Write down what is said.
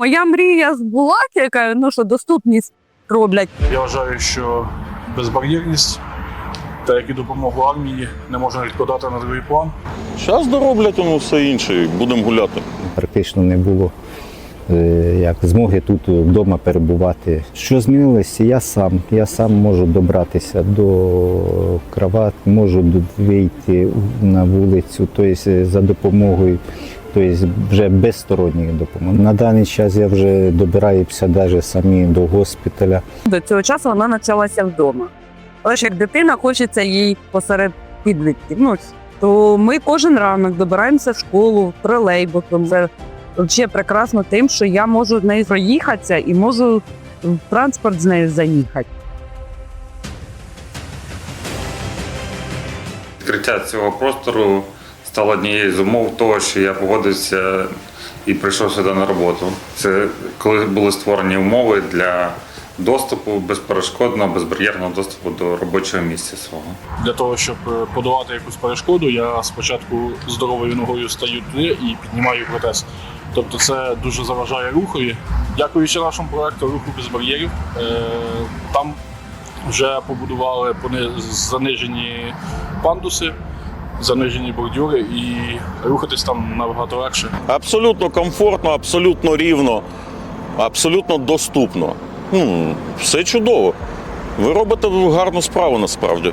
Моя мрія збулася, яка ну що доступність роблять. Я вважаю, що безбар'єрність та як і допомогу армії не можна відкладати на другий план. Зараз дороблять воно все інше, будемо гуляти. практично не було е, як змоги тут вдома перебувати. Що змінилося? Я сам. Я сам можу добратися до кроват, можу вийти на вулицю, тобто за допомогою. Тобто вже без сторонньої допомоги. На даний час я вже добираюся навіть самі до госпіталя. До цього часу вона почалася вдома. Але ж як дитина хочеться їй посеред підлітків. Ну, то ми кожен ранок добираємося в школу тролейбусом. Це взагалі прекрасно тим, що я можу з нею проїхатися і можу в транспорт з нею заїхати. Відкриття цього простору стало однією з умов того, що я погодився і прийшов сюди на роботу. Це коли були створені умови для доступу безперешкодного, безбар'єрного доступу до робочого місця свого. Для того, щоб е, подолати якусь перешкоду, я спочатку здоровою ногою стаю туди і піднімаю протез. Тобто це дуже заважає рухові. Дякуючи нашому проекту руху без бар'єрів, е, там вже побудували занижені пандуси, занижені бордюри і рухатись там набагато легше. Абсолютно комфортно, абсолютно рівно, абсолютно доступно. Ну, все чудово. Ви робите гарну справу насправді.